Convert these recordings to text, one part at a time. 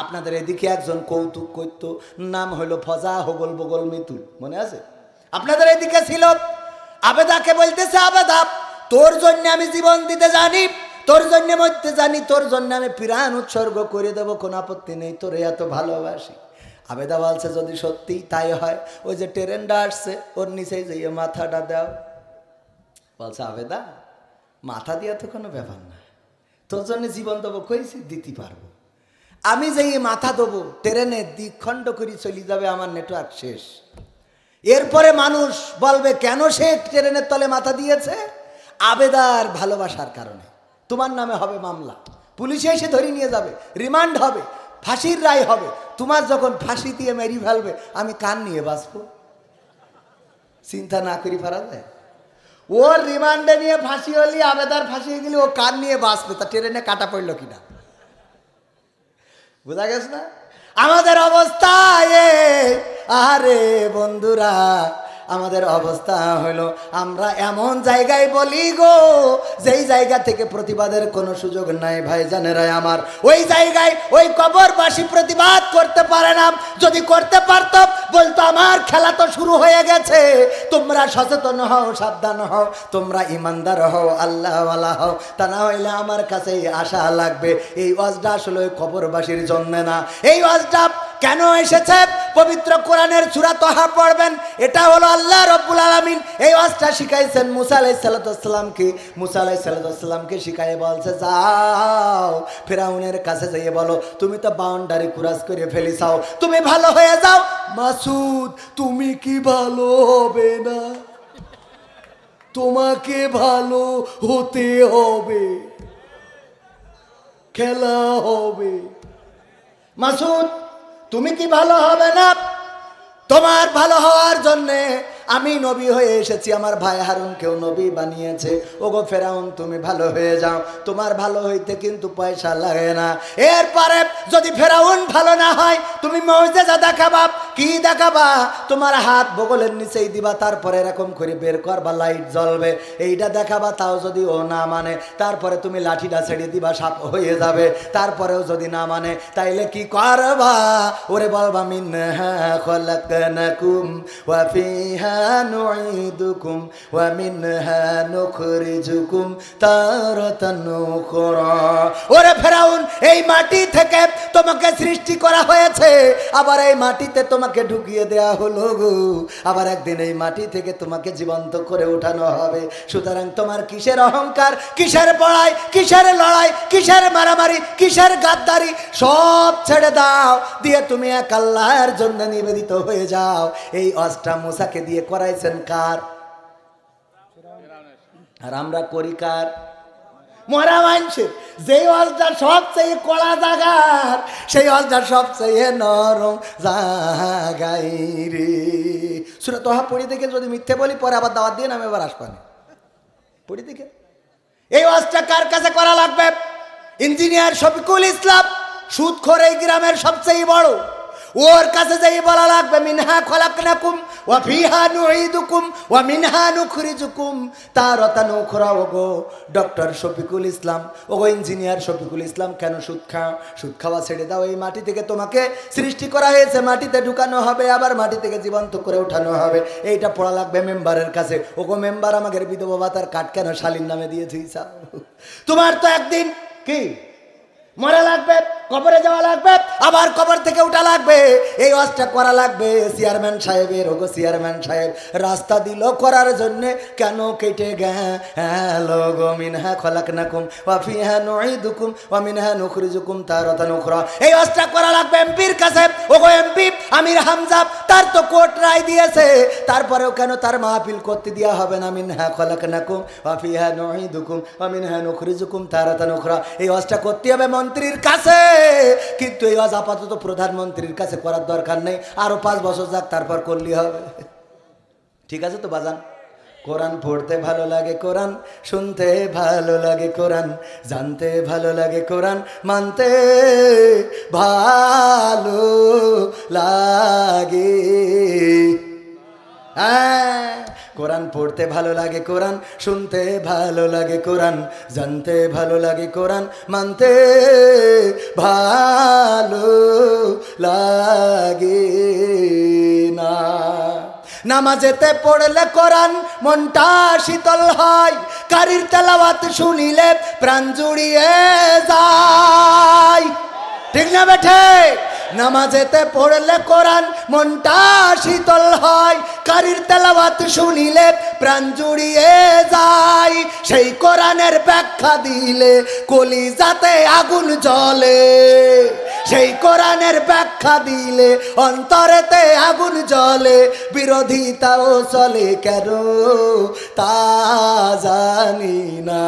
আপনাদের এদিকে একজন কৌতুক করতো নাম হলো ফজা হগল বগল মিতুল, মনে আছে? আপনাদের এদিকে ছিল, আবেদাকে বলতেছে, আবেদা, তোর জন্য আমি জীবন দিতে জানি, তোর জন্য মধ্যে জানি, তোর জন্য আমি প্রাণ উৎসর্গ করে দেবো, কোনো আপত্তি নেই, তোরে এত ভালোবাসি। আবেদা বলছে, যদি সত্যি তাই হয়, ওই যে ট্রেনটা আসছে, ওর নিচেই যাইয়ে মাথাটা দাও। বলছে, আবেদা, মাথা দিয়া তো কোনো ব্যাপার না, তোর জন্য জীবন দেবো, কইছি, দিতে পারব। আমি যে মাথা দেবো, ট্রেনে দ্বিখণ্ড করে চলে যাবে আমার নেটওয়ার্ক শেষ। এরপরে মানুষ বলবে, কেন সে ট্রেনের তলে মাথা দিয়েছে? আবেদার ভালোবাসার কারণে। তোমার নামে হবে মামলা। পুলিশে এসে ধরে নিয়ে যাবে। রিমান্ড হবে। ফাঁসির রায় হবে। তোমার যখন ফাঁসি দিয়ে মেরি ফেলবে, আমি কান নিয়ে বাঁচবো। চিন্তা না করি পারা যায়। ওর রিমান্ডে নিয়ে ফাঁসি হলি, আবেদার ফাঁসি গেলে, ও কান নিয়ে বাঁচবে। তা ট্রেনে কাটা পড়ল কিনা? বোঝা গেছে না? আমাদের অবস্থা আরে বন্ধুরা আমাদের অবস্থা হলো, আমরা এমন জায়গায় বলি গো, যেই জায়গা থেকে প্রতিবাদের কোনো সুযোগ নাই ভাই জানেরাই আমার। ওই জায়গায় ওই কবরবাসী প্রতিবাদ করতে পারে না। যদি করতে পারত, বলতো, আমার খেলা তো শুরু হয়ে গেছে। তোমরা সচেতন হও, সাবধান হও, তোমরা ইমানদার হও, আল্লাহওয়ালা হও। তা না হইলে আমার কাছে আশা লাগবে। এই ওয়াজটা আসলে কবরবাসীর জন্য না। এই ওয়াজটা কেন এসেছে? পবিত্র কোরআনের চূড়া তহা পড়বেন। এটা হলো আল্লাহ রব্বুল আলমিন। এই ওয়াজটা শিখাইছেন মুসা আলাই সাল্লাতামকে মুসা আলাই সাল্লাতামকে শিখাই বলছে, যাও, ফেরাউনের কাছে যাইয়ে বলো, তুমি তো বাউন্ডারি কুরাস করে ফেলিসাও। তুমি ভালো হয়ে যাও। মাসুদ, তুমি কি ভালো হবে না? তোমাকে ভালো হতে হবে। খেলা হবে। মাসুদ তুমি কি ভালো হবে না? তোমার ভালো হওয়ার জন্যে আমি নবী হয়ে এসেছি, আমার ভাই হারুনকেও নবী বানিয়েছে। ওগো ফেরাউন, তুমি ভালো হয়ে যাও। তোমার ভালো হইতে কিন্তু পয়সা লাগে না। এরপরে যদি ফেরাউন ভালো না হয়, তুমি মৌজেজা দেখাবা। কি দেখাবা? তোমার হাত বগলের নিচেই দিবা, তারপরে এরকম করে বের করবা, লাইট জ্বলবে। এইটা দেখাবা, তাও যদি ও না মানে তারপরে তুমি লাঠিটা ছেড়ে দিবা, সাপ হয়ে যাবে। তারপরেও যদি না মানে তাইলে কি করবা? ওরে বলবা, মিনহা খলাকনাকুম ওয়া ফিহা নুঈদুকুম ওয়া মিনহা নুখরিজুকুম তারাতান উখরা। ওরে ফেরাউন এই মাটি থেকে তোমাকে সৃষ্টি করা হয়েছে। আবার এই মাটিতে তোমাকে ঢুকিয়ে দেয়া হলো গো। আবার একদিন এই মাটি থেকে তোমাকে জীবন্ত করে উঠানো হবে। সুতরাং তোমার কিসের অহংকার, কিসের বড়াই কিসের লড়াই, কিসের মারামারি, কিসের গাদ্দারি, সব ছেড়ে দাও। দিয়ে তুমি এক আল্লাহর জন্য নিবেদিত হয়ে যাও। এই অষ্টা মুসাকে দিয়ে করাইছেন কার? আর আমরা করি কার? মরা মানুষের যেই অজটা সবচেয়ে কড়া জাগার, সেই অজটা সবচেয়ে নরম জাগাই রে। শুনে তোহা পড়ি দেখে যদি মিথ্যে বলি, পরে আবার দাওয়াত দিয়ে নামে এবার আসবানি। পড়ি দেখে। এই অজটা কার কাছে করা লাগবে? ইঞ্জিনিয়ার শফিকুল ইসলাম, সুদখোর এই গ্রামের সবচেয়ে বড়। ওর কাছে যাই বলা লাগবে, মিনহা খলাকনাকুম ওয়া ফিহা নুঈদুকুম মিনহা নুখরিজুকুম। তারাতান উখরা ডক্টর শফিকুল ইসলাম, ওগো ইঞ্জিনিয়ার শফিকুল ইসলাম, কেন সুদ খাও? সুদ খাওয়া ছেড়ে দাও, এই মাটি থেকে তোমাকে সৃষ্টি করা হয়েছে। মাটিতে ঢুকানো হবে, আবার মাটি থেকে জীবন্ত করে উঠানো হবে। এইটা পড়া লাগবে মেম্বারের কাছে। ওগো মেম্বার আমাদের বিধবা ভাতার কাঠ কেন শালীর নামে দিয়েছি তোমার তো একদিন কি মরা লাগবে? কবরে যাওয়া লাগবে, আবার কবর থেকে উঠা লাগবে। এই ওয়াজটা করা লাগবে চেয়ারম্যান সাহেবের। ওগো চেয়ারম্যান সাহেব, রাস্তা দিল করার জন্য কেন কেটে গেল গো? মিনহা খলাক নাকুম ওয়াফি হ্যাঁ নুকুম ওয়া মিনহা নুখরিজুকুম তারাতা নুখরা এই ওয়াজটা করা লাগবে এমপির কাছে। ওগো এমপি আমির হামজা, তার তো কোর্ট রায় দিয়েছে। তারপরেও কেন তার মাহফিল করতে দেওয়া হবে না? মিনহা খলাক নাকুম ওয়াফি হ্যাঁ নুকুম ওয়া মিনহা নুখরিজুকুম তারাতা নুখরা এই ওয়াজটা করতে হবে মন্ত্রীর কাছে। কিন্তু এই আজ আপাতত প্রধানমন্ত্রীর কাছে করার দরকার নেই। আরও পাঁচ বছর যাক, তারপর করলি হবে। ঠিক আছে তো, বাজান? কোরআন পড়তে ভালো লাগে কোরআন, শুনতে ভালো লাগে কোরআন, জানতে ভালো লাগে কোরআন, মানতে ভালো লাগে কোরআন, পড়তে ভালো লাগে কোরআন, শুনতে ভালো লাগে কোরআন, জানতে ভালো লাগে কোরআন, মানতে ভালো লাগে না। নামাজেতে পড়লে কোরআন মনটা শীতল হয়, কারির তেলাওয়াত শুনিলে প্রাণ জুড়িয়ে যায়। ঠিক না বেঠে? নামাজেতে পড়লে কোরআন মনটা শীতল হয়, কারির তেলাওয়াত শুনিলে প্রাণ জুড়িয়ে যায়। সেই কোরআনের ব্যাখ্যা দিলে কলি যাতে আগুন জ্বলে। সেই কোরআনের ব্যাখ্যা দিলে অন্তরেতে আগুন জ্বলে। বিরোধিতাও চলে কেন? তা জানি না।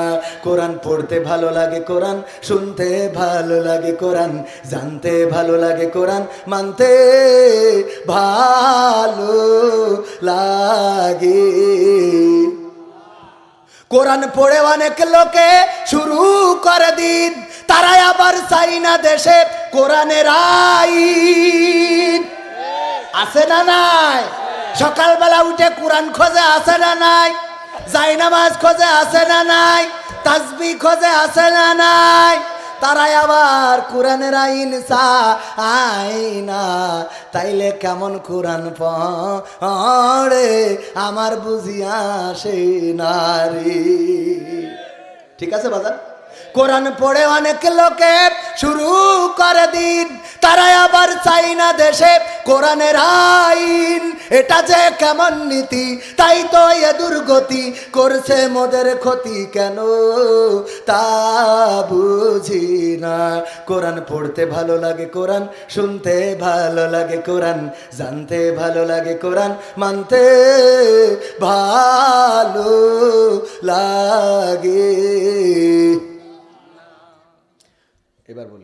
কোরআন পড়তে ভালো লাগে কোরআন, শুনতে ভালো লাগে কোরআন, জানতে ভালো লাগে কোরআন মানতে ভালো লাগে। কোরআন পড়ে অনেক লোকে শুরু করে দিন তারাই আবার চাই না দেশে কোরআনের আইন। আছে না নাই? সকালবেলা উঠে কোরআন খোঁজে আছে না নাই? যাই নামাজ খোঁজে আছে না নাই? তাসবি খোঁজে আছে না নাই? তারাই আবার কোরআনের আইন আইনা তাইলে কেমন কোরআন পড়ে? আমার বুঝিয়া সে নারী ঠিক আছে বাজার কোরআন পড়ে অনেক লোকে শুরু করে দিন। তারা আবার চাই না দেশে। কোরআনের আইন, এটা যে কেমন নীতি, তাই তো এ দুর্গতি করছে মোদের ক্ষতি কেন? তা বুঝি না। কোরআন পড়তে ভালো লাগে কোরআন, শুনতে ভালো লাগে কোরআন, জানতে ভালো লাগে কোরআন, মানতে ভালো লাগে। এবার বলি।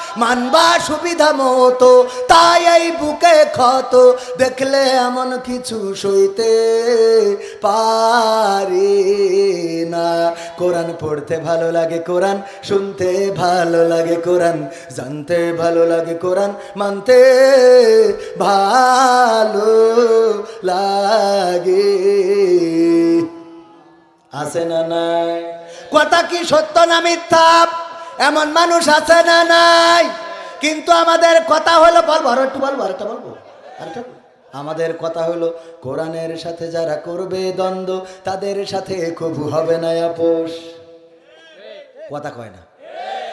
মানবা সুবিধা মতো, তাই এই বুকে ক্ষত, দেখলে এমন কিছু সইতে পারি না। কোরআন পড়তে ভালো লাগে কোরআন, শুনতে ভালো লাগে কোরআন, জানতে ভালো লাগে কোরআন, মানতে ভালো লাগে। আছে না নাই? কথা কি সত্য না মিথ্যা? এমন মানুষ আছে না নাই? কিন্তু আমাদের কথা হলো, বলব, আরও একটু বলব, আরেকটা বলব আরেকটা বলব? আমাদের কথা হলো, কোরআনের সাথে যারা করবে দ্বন্দ্ব, তাদের সাথে কবু হবে না আপোষ কথা কয় না।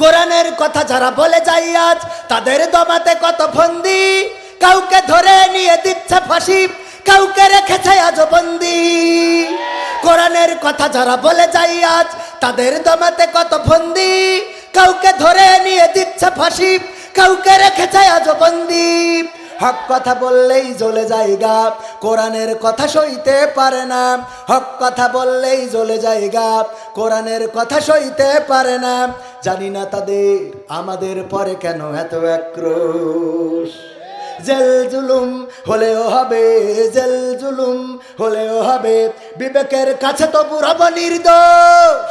কোরআনের কথা যারা বলে যাই আজ, তাদের দমাতে কত ফন্দি। কাউকে ধরে নিয়ে দিচ্ছে ফাঁসি, কাউকে রেখেছে আজ বন্দি। কোরআনের কথা যারা বলে যাই আজ, তাদের দমাতে কত ফন্দি। কাউকে ধরে নিয়ে দিচ্ছে ফাঁসি, কাউকে রেখেছে আজ বন্দি। হক কথা বললেই জ্বলে যায় গা কোরআনের কথা সইতে পারে না। হক কথা বললেই জ্বলে যায় গা কোরআনের কথা সইতে পারে না। জানি না তাদের আমাদের পরে কেন এত আক্রোশ। জেল জুলুম হলেও হবে, জেল জুলুম হলেও হবে, বিবেকের কাছে তো রব নির্দোষ।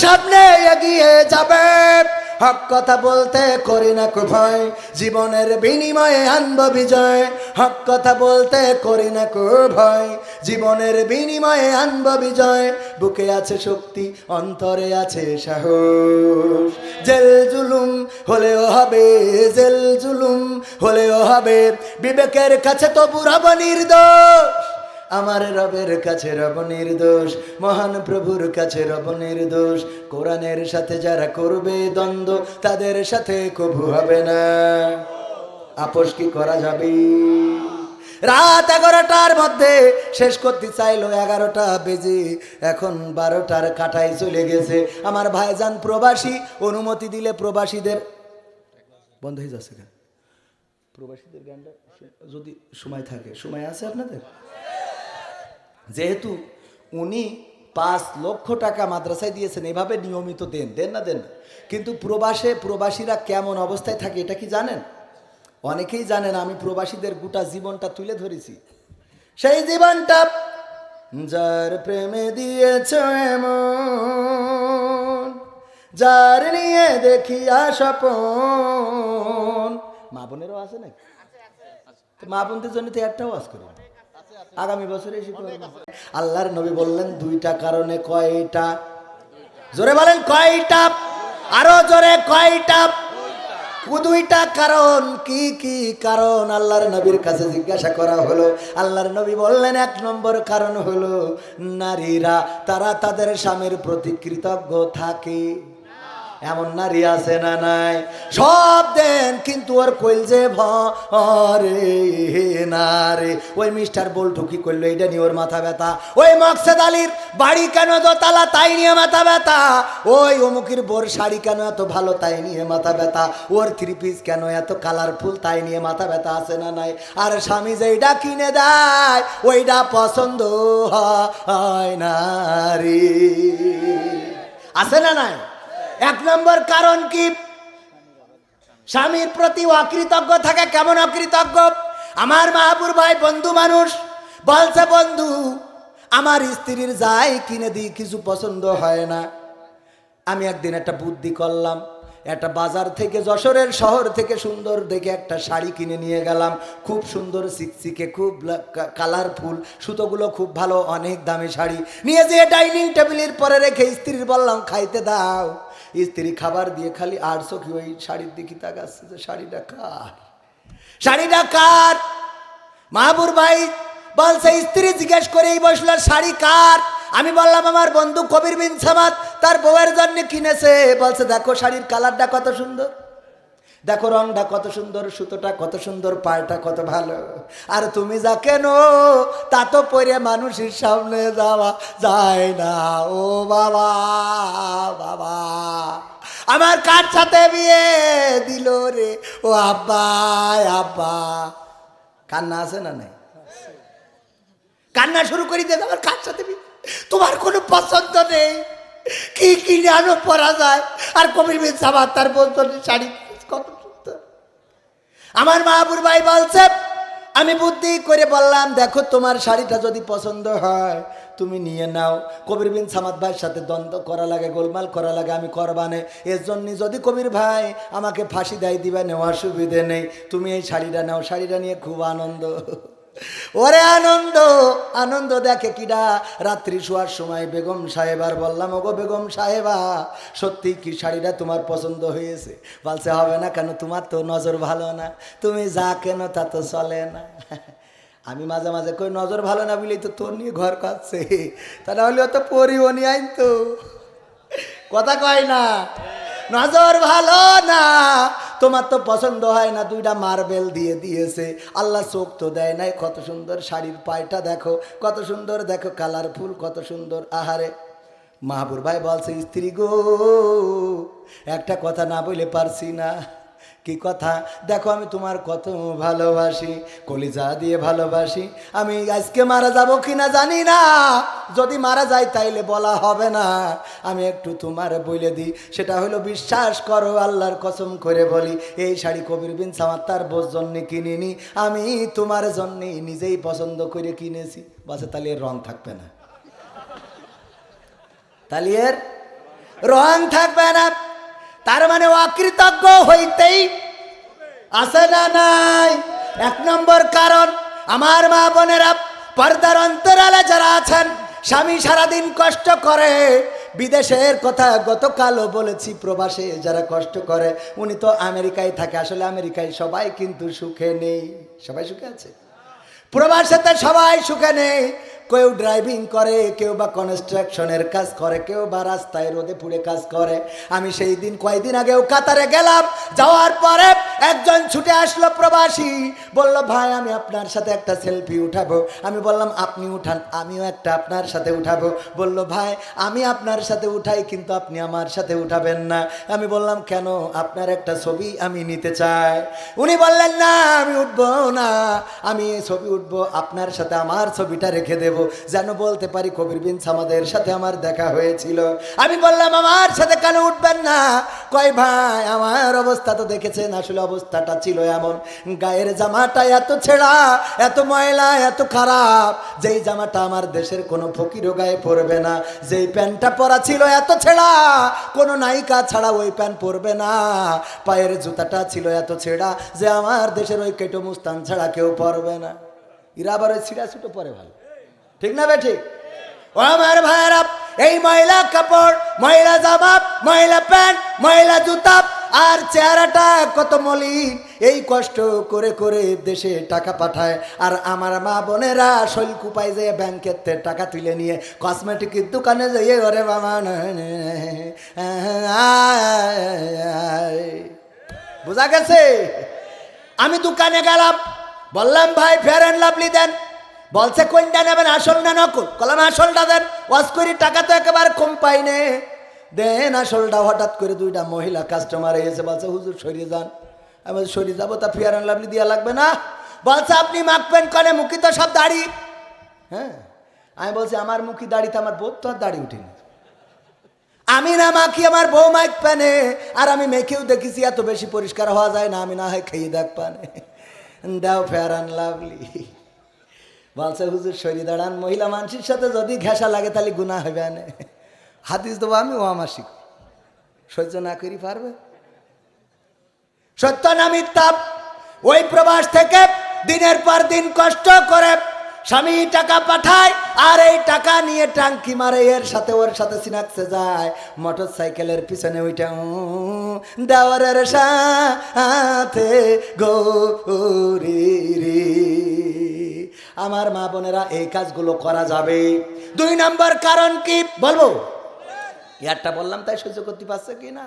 সামনে এগিয়ে যাবে। হক কথা বলতে করি না কো ভয়, জীবনের বিনিময়ে আনব বিজয়। হক কথা বলতে করি না কো ভয়, জীবনের বিনিময়ে আনব বিজয়। বুকে আছে শক্তি, অন্তরে আছে সাহস। জেল জুলুম হলেও হবে, জেল জুলুম হলেও হবে। বিবেকের কাছে তো বুড়াব নির্দোষ। আমার রবের কাছে রব নির্দোষ, মহান প্রভুর কাছে রব নির্দোষ। কোরআনের সাথে যারা করবে দ্বন্দ্ব, তাদের সাথে কবু হবে না। আপোষ কি করা যাবে? রাত এগারোটার মধ্যে শেষ করতে চাইলো এগারোটা বেজে, এখন বারোটার কাটাই চলে গেছে। আমার ভাইজান প্রবাসী, অনুমতি দিলে প্রবাসীদের বন্ধ হয়ে যাচ্ছে প্রবাসীদের গানটা যদি সময় থাকে, সময় আছে আপনাদের? যেহেতু উনি পাঁচ লক্ষ টাকা মাদ্রাসায় দিয়েছেন এভাবে নিয়মিত দেন দেন না দেন কিন্তু প্রবাসে প্রবাসীরা কেমন অবস্থায় থাকে এটা কি জানেন? অনেকেই জানেন আমি প্রবাসীদের গোটা জীবনটা তুলে ধরেছি। সেই জীবনটা যার প্রেমে দিয়েছ এমন যার নিয়ে দেখি স্বপন মা বোনেরও আছে নাকি? মা বোনদের জন্য তো একটাও আজ করি। আগামী বছরে এসে আল্লাহর নবী বললেন, দুইটা কারণে কয়টা? জোরে বলেন, কয়টা? আরও জোরে, কয়টা? দুইটা কারণ, কি কি কারণ? আল্লাহর নবীর কাছে জিজ্ঞাসা করা হলো। আল্লাহর নবী বললেন, এক নম্বর কারণ হলো, নারীরা, তারা তাদের স্বামীর প্রতি কৃতজ্ঞ থাকে। এমন নারী আছে না নাই? সব দেন, কিন্তু ওর কইল যে ভরে না রে। ওই মিস্টার বল্টু কি করল এটা নিয়ে ওর মাথা ব্যথা। ওই মকসেদ আলীর বাড়ি কেন দোতলা, তাই নিয়ে মাথা ব্যথা। ওই অমুকির বোর শাড়ি কেন এত ভালো, তাই নিয়ে মাথা ব্যথা। ওর থ্রি পিস কেন এত কালারফুল, তাই নিয়ে মাথা ব্যথা আছে না নাই? আর স্বামী যেইটা কিনে দেয় ওইটা পছন্দ হয় না রে। আছে না নাই? এক নম্বর কারণ কি? স্বামীর প্রতি অকৃতজ্ঞ থাকে কেমন অকৃতজ্ঞ? আমার মাহাপুর ভাই বন্ধু মানুষ, বলছে, বন্ধু, আমার স্ত্রীর যাই কিনে দিই, কিছু পছন্দ হয় না। আমি একদিন একটা বুদ্ধি করলাম, একটা বাজার থেকে, যশোরের শহর থেকে সুন্দর দেখে একটা শাড়ি কিনে নিয়ে গেলাম। খুব সুন্দর চিকচিকে খুব কালারফুল, সুতোগুলো খুব ভালো, অনেক দামি শাড়ি। নিয়ে যেয়ে ডাইনিং টেবিলের পরে রেখে স্ত্রীর বললাম, খাইতে দাও। স্ত্রী খাবার দিয়ে খালি আটশো কি ওই শাড়ির দিকে তাকাচ্ছে যে শাড়িটা কার? শাড়িটা কার? মাহবুর ভাই বলছে, স্ত্রী জিজ্ঞেস করেই বসল শাড়ি কার? আমি বললাম, আমার বন্ধু কবির বিন সামাদ, তার বউয়ের জন্য কিনেছে। বলছে, দেখো শাড়ির কালারটা কত সুন্দর। দেখো রংটা কত সুন্দর, সুতোটা কত সুন্দর, পায়টা কত ভালো। আর তুমি যা কেন, তা তো পরে মানুষের সামনে যাওয়া যায় না। ও বাবা বাবা। আমার কার সাথে বিয়ে দিল রে? ও আব্বা আব্বা। কান্না আছে না নাই? কান্না শুরু করি দেবে আমার কার সাথে বিয়ে? তোমার কোনো পছন্দ নেই। কি কিনে আনো পরা যায়? আর কবির সাবাদ তার বলতো শাড়ি, কত আমার মাহাবুর ভাই বলছে, আমি বুদ্ধি করে বললাম, দেখো, তোমার শাড়িটা যদি পছন্দ হয়, তুমি নিয়ে নাও। কবির বিন সামাদ ভাইয়ের সাথে দ্বন্দ্ব করা লাগে, গোলমাল করা লাগে, আমি করবানে। এর জন্যে যদি কবির ভাই আমাকে ফাঁসি দেয় দিবা, নেওয়ার সুবিধে নেই। তুমি এই শাড়িটা নাও, শাড়িটা নিয়ে খুব আনন্দ। ওরে আনন্দ আনন্দ দেখে কিডা রাত্রি শোয়ার সময় বেগম সাহেবার বললাম, ওগো বেগম সাহেবা, সত্যি কি শাড়িটা তোমার পছন্দ হয়েছে? বলছে, হবে না কেন, তোমার তো নজর ভালো না। তুমি যা কেন তা তো চলে না। আমি মাঝে মাঝে কই, নজর ভালো না বলেই তো তোর নিয়ে ঘর কাচ্ছে তা না হলে তো পরিও নি আইন তো। কথা কয় না, নজর ভালো না তোমার তো পছন্দ হয় না, দুইটা মার্বেল দিয়ে দিয়েছে। আল্লাহ চোখ তো দেয় নাই, কত সুন্দর শাড়ির পায়টা দেখো, কত সুন্দর দেখো কালারফুল কত সুন্দর আহারে। মাহবুর ভাই বলছে, স্ত্রী গো, একটা কথা না বলে পারছি না। কি কথা? দেখো, আমি তোমার কত ভালোবাসি, কলিজা দিয়ে ভালোবাসি। আমি আজকে মারা যাব কি না জানি না। যদি মারা যাই তাইলে বলা হবে না। আমি একটু তোমার বলে দিই। সেটা হলো, বিশ্বাস করো, আল্লাহর কসম করে বলি, এই শাড়ি কবির বিন সামার তার বোস জন্যে কিনিনি। আমি তোমার জন্যে নিজেই পছন্দ করে কিনেছি। বাসে তাহলে এর রং থাকবে না। তাহলে এর রং থাকবে না। তার মানে অকৃতজ্ঞ হইতেই আছে না নাই? এক নম্বর কারণ, আমার মা বোনেরা পর্দার অন্তরালে যারা আছেন, স্বামী সারাদিন কষ্ট করে। বিদেশের কথা গতকালও বলেছি, প্রবাসে যারা কষ্ট করে, উনি তো আমেরিকায় থাকে। আসলে আমেরিকায় সবাই কিন্তু সুখে নেই। সবাই সুখে আছে? প্রবাসেতে সবাই সুখে নেই। কেউ ড্রাইভিং করে, কেউ বা কনস্ট্রাকশনের কাজ করে, কেউ বা রাস্তায় রোদে পুড়ে কাজ করে। আমি সেই দিন কয়েকদিন আগেও কাতারে গেলাম, যাওয়ার পরে একজন ছুটে আসলো প্রবাসী, বলল, ভাই, আমি আপনার সাথে একটা সেলফি উঠাবো। আমি বললাম, আপনি উঠান, আমিও একটা আপনার সাথে উঠাবো। বলল, ভাই, আমি আপনার সাথে উঠাই, কিন্তু আপনি আমার সাথে উঠাবেন না। আমি বললাম, কেন? আপনার একটা ছবি আমি নিতে চাই। উনি বললেন, না, আমি উঠবো না। আমি ছবি উঠবো, আপনার সাথে আমার ছবিটা রেখে দেব। যেন বলতে পারি কবির বিন আমাদের সাথে আমার দেখা হয়েছিল। আমি বললাম, আমার সাথে কেন উঠবেন না? কয়, ভাই, আমার অবস্থা তো দেখেছেন, আসলে অবস্থাটা ছিল এমন। গায়ের জামাটা এত ছেঁড়া, এত ময়লা, এত খারাপ। যেই জামাটা আমার দেশের কোনো ফকিরও গায়ে পরবে না। যেই প্যান্টটা পরা ছিল এত ছেঁড়া, কোনো নায়িকা ছাড়া ওই প্যান্ট পরবে না। পায়ের জুতাটা ছিল এত ছেঁড়া, যে আমার দেশের ওই কেটো মুস্তান ছাড়া কেউ পরবে না। এরা আবার ওই ছিঁড়া ছুটো পরে ভালো। ঠিক না বে ঠিক ও আমার ভাইয়েরা, এই ময়লা কাপড়, ময়লা জামা ময়লা প্যান্ট, ময়লা জুতা আর চেহারাটা কত মলিন। এই কষ্ট করে করে দেশে টাকা পাঠায়। আর আমার মা বোনেরা শৈল কুপাই যেয়ে ব্যাংকের টাকা তুলে নিয়ে কসমেটিকের দোকানে যেয়ে ওরে বাবা বোঝা গেছে? আমি দোকানে গেলাম, বললাম, ভাই ফেয়ার অ্যান্ড লাভলি দেন বলছে, কোনটা নেবেন? আসল না নকল। কলাম আসলটা দেন। ওয়াশ করি, টাকা তো একেবারে কম পাই নে। দেন আসলটা হঠাৎ করে দুইটা মহিলা কাস্টমার এসে বলছে, হুজুর, সরিয়ে যান। আমি সরিয়ে যাব? তা ফিয়ার অ্যান্ড লাভলি দেওয়া লাগবে না? বলছে, আপনি মাখবেন কনে? মুখি তো সব দাড়ি। হ্যাঁ? আমি বলছি, আমার মুখি দাড়িতে আমার বোধ তো আর দাড়ি উঠেনি আমি না মাখি, আমার বউ মাইক পানে আর আমি মেখেও দেখেছি, এত বেশি পরিষ্কার হওয়া যায় না। আমি না হয় খেয়ে দেখ পানে। দাও ফেয়ার অ্যান্ড লাভলি বলছে, হুজুর শরীর দাঁড়ান। মহিলা মানুষের সাথে যদি ঘেঁষা লাগে, তাহলে গুণা হবে আনে হাদিস দেবো আমি, ও আমার শিখ সহ্য না করি, পারবে? সত্য না মিথ্যা? ওই প্রবাস থেকে দিনের পর দিন কষ্ট করে স্বামী টাকা পাঠায়, আর এই টাকা নিয়ে টাঙ্কি মারে, এর সাথে ওর সাথে সিনাকসে যায়। মোটর সাইকেলের পিছনে ওইটা দেওয়ারের সাথে গৌরি আমার মা বোনেরা, এই কাজগুলো করা যাবে। দুই নম্বর কারণ কি? বলব? ইয়ারটা বললাম, তাই সহ্য করতে পারছে কি না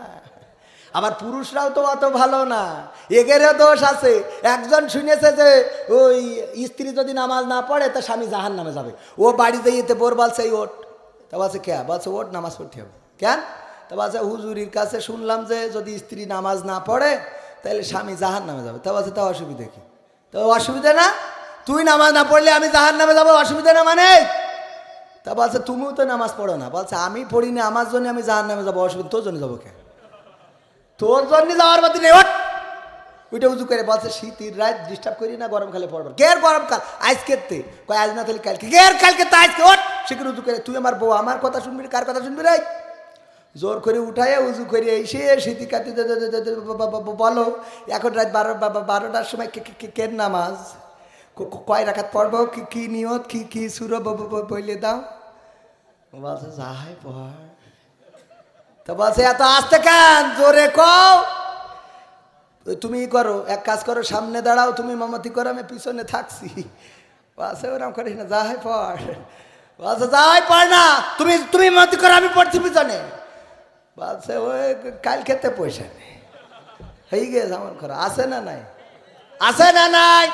আবার পুরুষরাও তো অত ভালো না। এগেরও দোষ আছে। একজন শুনেছে যে, ওই স্ত্রী যদি নামাজ না পড়ে, তা স্বামী জাহান নামে যাবে। ও বাড়িতে ইয়েতে বোর বলছে ওট তা বলছে, কে? বলছে ওট নামাজ পড়তে হবে। কেন? তা বলছে, হুজুরির কাছে শুনলাম যে, যদি স্ত্রী নামাজ না পড়ে, তাহলে স্বামী জাহান নামে যাবে। তা বলছে, তা অসুবিধে কি? তো অসুবিধা না। তুই নামাজ না পড়লে আমি জাহান নামে যাব, অসুবিধা না মানে? তা বলছে, তুমিও তো নামাজ পড়ো না। বলছে, আমি পড়িনি, আমার জন্য আমি জাহান নামে যাব, অসুবিধা, তোর জন্য যাব কে? তোর জন্য যাওয়ার মতো নেই ওইটা উজু করে বলছে, শীতের রাত, ডিস্টার্ব করি না গরমকালে পড়বে কের গরমকাল আজকে তে। কয়, আজ না তাহলে কালকে। কের কালকে তো, আজকে, ওঠ। সেখানে উজু করে, তুই আমার বউ, আমার কথা শুনবি কার কথা শুনবি রে? জোর করে উঠায়, উজু করে এসে শীতি কাটি বলো, এখন রাত বারো বারোটার সময় কে- কে- কে- কের নামাজ? কয় রাখাত পড়ব? কি কি নিয়ত? কি কি সুর বইলে দাও। বলছে যাই পড়। তো বলছে, এত আসতে কেন? জোরে কও। তুমি করো, এক কাজ করো, সামনে দাঁড়াও, তুমি মামাতি করো, আমি পিছনে থাকছি। বলছে, ওরম করিস না, যাই পড়। বলছে, যাই পড় না, তুমি তুমি মামাতি করো, আমি পড়ছি পিছনে। বলছে, ওই কাল খেতে পয়সা নেই। হয়ে গেছে আমার ঘর, আছে না নাই? আছে না নাই?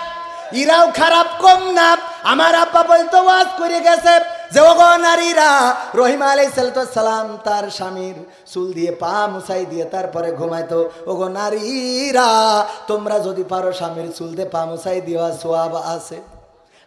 ইরাও খারাপ, কম না। আমার আব্বা বলতো, ওয়াজ করে গেছে ওগো নারীরা রহিম আলাই সালাম তার স্বামীর চুল দিয়ে পা মুসাই দিয়ে তারপরে ঘুমাইতো, ওগো নারীরা, তোমরা যদি পারো স্বামীর চুল দিয়ে পা মুসাই দেওয়া সোয়াব আছে।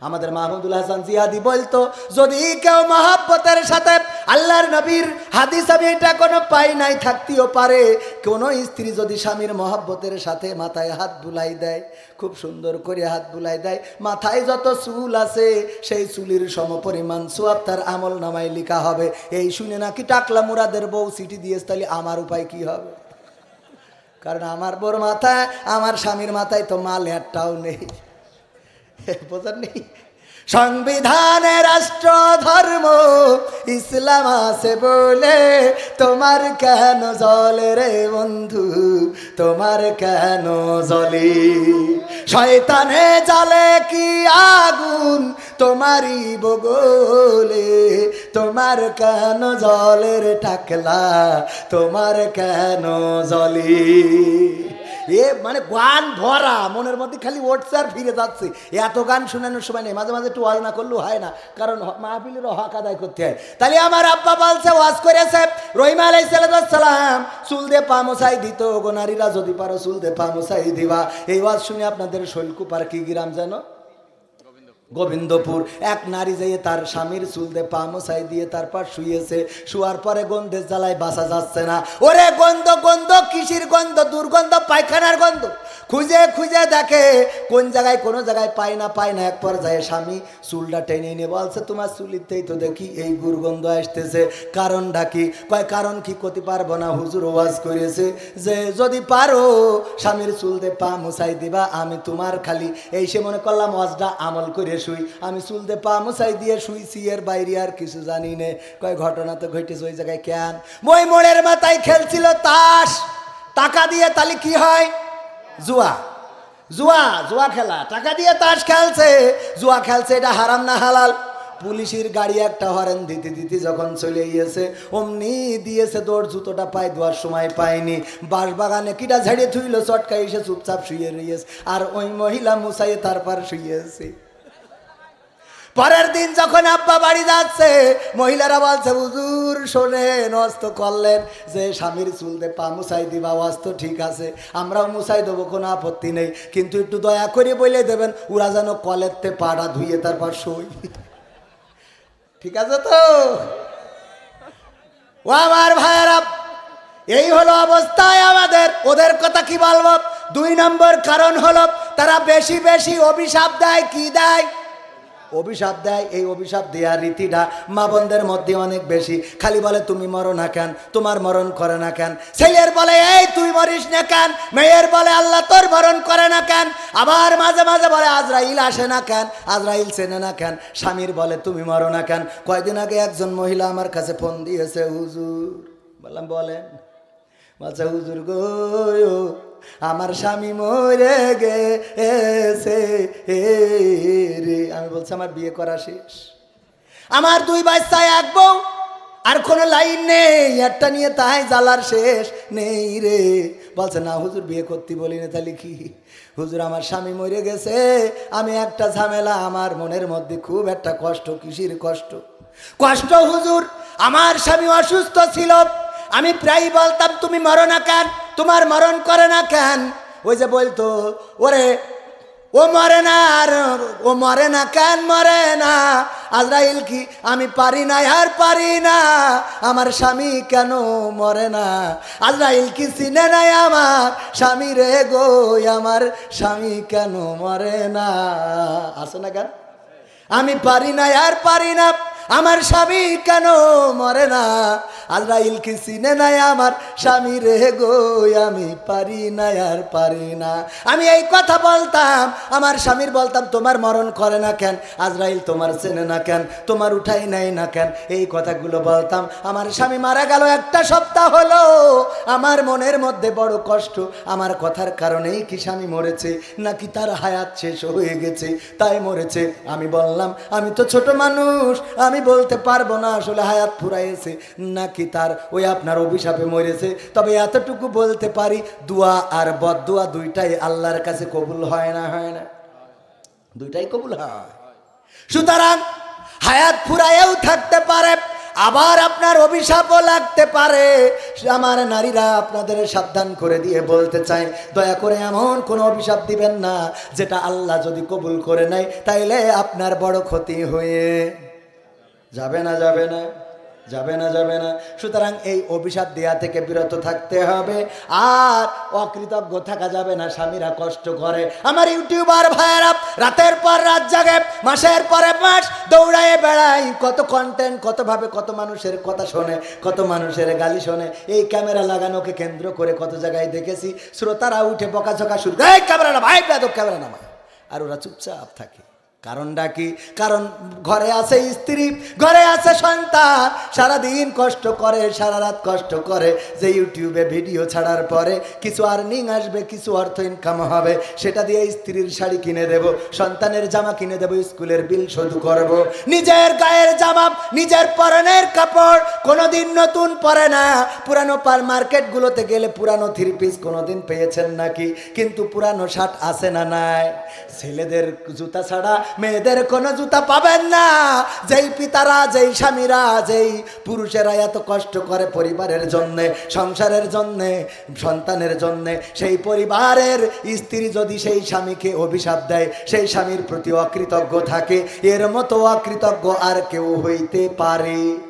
আমাদের মাহমুদুল হাসান জিহাদি বলতো, যদি কেউ মহাব্বতের সাথে আল্লাহর নবীর হাদিস আমি এটা কোনো পাই নাই, থাকতেও পারে। কোনো স্ত্রী যদি স্বামীর মহাব্বতের সাথে মাথায় হাত বুলাই দেয়, খুব সুন্দর করে হাত বুলাই দেয়, মাথায় যত চুল আছে, সেই চুলির সমপরিমাণ সোয়াব তার আমল নামায় লেখা হবে। এই শুনে নাকি টাকলা মুরাদের বউ সিটি দিয়েছে, তাহলে আমার উপায় কি হবে? কারণ আমার বোর মাথায়, আমার স্বামীর মাথায় তো মাল একটাও নেই। বোঝার নেই। সংবিধানে রাষ্ট্র ধর্ম ইসলাম আছে বলে। তোমার কেন জলে রে বন্ধু? তোমার কেন জলে? শয়তানে জালে কি আগুন? তোমারই বগলে। তোমার কেন জলের টাকলা? তোমার কেন জলে? এ মানে গান ভরা মনের মধ্যে খালি আর ফিরে যাচ্ছে। এত গান শোনানোর সময় নেই, মাঝে মাঝে একটু ওয়াজ না করলেও হয় না, কারণ মাহফিলের হক আদায় করতে হয়। তাহলে আমার আব্বা বলছে, ওয়াজ করেছে, রহিমা আলাই সালাম চুল দিয়ে পা মশাই দিত গো নারীরা, যদি পারো চুল দিয়ে পা মশাই দিবা। এই ওয়াজ শুনে আপনাদের শৈলকুপার কি গ্রাম জানো গোবিন্দপুর। এক নারী যেয়ে তার স্বামীর চুল দিয়ে পা মশাই দিয়ে তারপর শুয়েছে। শুয়ার পরে গন্ধের জ্বালায় বাসা যাচ্ছে না। ওরে গন্ধ গন্ধ, কিসির গন্ধ? দুর্গন্ধ, পায়খানার গন্ধ। খুঁজে খুঁজে দেখে কোন জায়গায়, কোনো জায়গায় পায় না পায় না। এক পর্যায়ে স্বামী চুলটা টেনে নিয়ে বলছে, তোমার চুলিতেই তো দেখি এই দুর্গন্ধ আসতেছে। কারণ ডাকি কয়, কারণ কি করতে পারব না? হুজুর ওয়াজ করেছে যে, যদি পারো স্বামীর চুলতে পা মুছাই দিবা, আমি তোমার খালি। এই সে মনে করলাম, ওয়াজটা আমল করে শুই। আমি চুল দিয়ে পা মুছাই দিয়ে শুইছি, এর বাইরে আর কিছু জানি নে। কয়, ঘটনা তো ঘটেছে ওই জায়গায় কেন? মই মোড়ের মাথায় খেলছিল তাস। টাকা দিয়ে তাহলে কি হয়? জুয়া। জুয়া জুয়া খেলা। টাকা দিয়ে তাস খেলছে। জুয়া খেলছে, এটা হারাম না হালাল? পুলিশের গাড়ি একটা হরেন দিতে দিতে যখন চলে গিয়েছে, অমনি দিয়েছে দৌড়, জুতোটা পায় দেওয়ার সময় পায়নি বাঁশ বাগানে কিটা ঝেড়ে থুইল চটকা এসে চুপচাপ শুয়ে রয়েছে আর ওই মহিলা মুসাইয়ে তারপর শুয়েছে। পরের দিন যখন আব্বা বাড়ি যাচ্ছে, মহিলারা বলছে, হুজুর শোনে নষ্ট করলেন। যে স্বামীর চুলতে পা মুছাই দিবা, অস্ত ঠিক আছে, আমরাও মুছাই দেবো, কোনো আপত্তি নেই। কিন্তু একটু দয়া করে বলে দেবেন, ওরা যেন কলেরতে পাড়া ধুয়ে তারপর সই ঠিক আছে তো? ও আমার ভাইয়েরা, এই হলো অবস্থায় আমাদের। ওদের কথা কি বলব? দুই নম্বর কারণ হলো, তারা বেশি বেশি অভিশাপ দেয়, কি দেয়? অভিশাপ দেয়, এই অভিশাপ দেওয়ার রীতিটা মা বোনদের মধ্যে অনেক বেশি। খালি বলে, তুমি মরো না কেন? তোমার মরণ করে না কেন? ছেলের বলে, এই, তুই মরিস না কেন? মেয়ের বলে, আল্লাহ তোর মরণ করে না কেন? আবার মাঝে মাঝে বলে, আজরাইল আসে না কেন? আজরাইল চেনে না কেন? স্বামীর বলে, তুমি মরো না কেন? কয়দিন আগে একজন মহিলা আমার কাছে ফোন দিয়েছে, হুজুর। বললাম, বলেন। বলছে হুজুর গো আমার স্বামী মরে গেছে। রে আমি বলছি, আমার বিয়ে করা শেষ। আমার দুই বাচ্চায় এক বউ, আর কোনো লাইন নেই, একটা নিয়ে তাই জ্বালার শেষ নেই রে। বলছে, না হুজুর, বিয়ে করতে বলি না, তাহলে কি? হুজুর, আমার স্বামী মরে গেছে, আমি একটা ঝামেলা, আমার মনের মধ্যে খুব একটা কষ্ট, কিসির কষ্ট? কষ্ট হুজুর, আমার স্বামী অসুস্থ ছিল আমি প্রায় বলতাম, তুমি মরো না কেন? তোমার মরণ করে না কেন? ওই যে বলতো, ওরে, ও মরে না আর ও মরে না কেন? মরে না। আজরাইল কি, আমি পারি না আর পারি না। আমার স্বামী কেন মরে না? আজরাইল কি চিনে নাই আমার? স্বামী রে গো, আমার স্বামী কেন মরে না? আসে না কেন? আমি পারি না আর পারি না। আমার স্বামী কেন মরে না? আজরাইল কি চিনে নাই আমার স্বামী রে গো, আমি পারি না, আর পারি না। আমি এই কথা বলতাম, আমার স্বামীর বলতাম, তোমার মরণ করে না কেন? আজরাইল তোমার চেনে না কেন? তোমার উঠাই নাই না কেন? এই কথাগুলো বলতাম। আমার স্বামী মারা গেল, একটা সপ্তাহ হলো। আমার মনের মধ্যে বড় কষ্ট। আমার কথার কারণেই কি স্বামী মরেছে? নাকি তার হায়াত শেষ হয়ে গেছে? তাই মরেছে। আমি বললাম, আমি তো ছোট মানুষ, আমি বলতে পারব না আসলে হায়াত ফুরাইছে নাকি তার, ওই আপনার অভিশাপে মরেছে। তবে এতটুকু বলতে পারি, দোয়া আর বদুয়া দুইটাই আল্লাহর কাছে কবুল হয় না হয় না? দুইটাই কবুল হয়। সুতরাং হায়াত ফুরাইয়াও থাকতে পারে, আবার আপনার অভিশাপও লাগতে পারে। আমার নারীরা আপনাদের সাবধান করে দিয়ে বলতে চাই, দয়া করে এমন কোনো অভিশাপ দিবেন না, যেটা আল্লাহ যদি কবুল করে নেয়, তাইলে আপনার বড় ক্ষতি হয়ে যাবে না যাবে না যাবে না যাবে না। সুতরাং এই অভিশাপ দেয়া থেকে বিরত থাকতে হবে। আর অকৃতজ্ঞ থাকা যাবে না, স্বামীরা কষ্ট করে। আমার ইউটিউবার ভাইয়েরা, রাতের পর রাত জাগে, মাসের পরে মাস দৌড়ায় বেড়াই কত কন্টেন্ট কতভাবে কত মানুষের কথা শোনে, কত মানুষের গালি শোনে। এই ক্যামেরা লাগানোকে কেন্দ্র করে কত জায়গায় দেখেছি, শ্রোতারা উঠে বকাঝকা শুরু ক্যামেরা না ভাই ক্যামেরা নামা আর ওরা চুপচাপ থাকে। কারণটা কি? কারণ ঘরে আছে স্ত্রী, ঘরে আছে সন্তান। সারাদিন কষ্ট করে, সারা রাত কষ্ট করে। যে ইউটিউবে ভিডিও ছাড়ার পরে কিছু আর্নিং আসবে, কিছু অর্থ ইনকাম হবে, সেটা দিয়ে স্ত্রীর শাড়ি কিনে দেব, সন্তানের জামা কিনে দেব, স্কুলের বিল শোধ করব। নিজের গায়ের জামা, নিজের পরনের কাপড় কোনোদিন নতুন পরে না। পুরানো পার মার্কেটগুলোতে গেলে পুরানো থ্রি পিস কোনোদিন পেয়েছেন নাকি? কিন্তু পুরানো শার্ট আছে না নাই? ছেলেদের জুতা ছাড়া মেয়েদের কোনো জুতা পাবেন না। যেই পিতারা, যেই স্বামীরা, যেই পুরুষেরা এত কষ্ট করে পরিবারের জন্যে, সংসারের জন্যে, সন্তানের জন্যে, সেই পরিবারের স্ত্রী যদি সেই স্বামীকে অভিশাপ দেয়, সেই স্বামীর প্রতি অকৃতজ্ঞ থাকে, এর মতো অকৃতজ্ঞ আর কেউ হইতে পারে।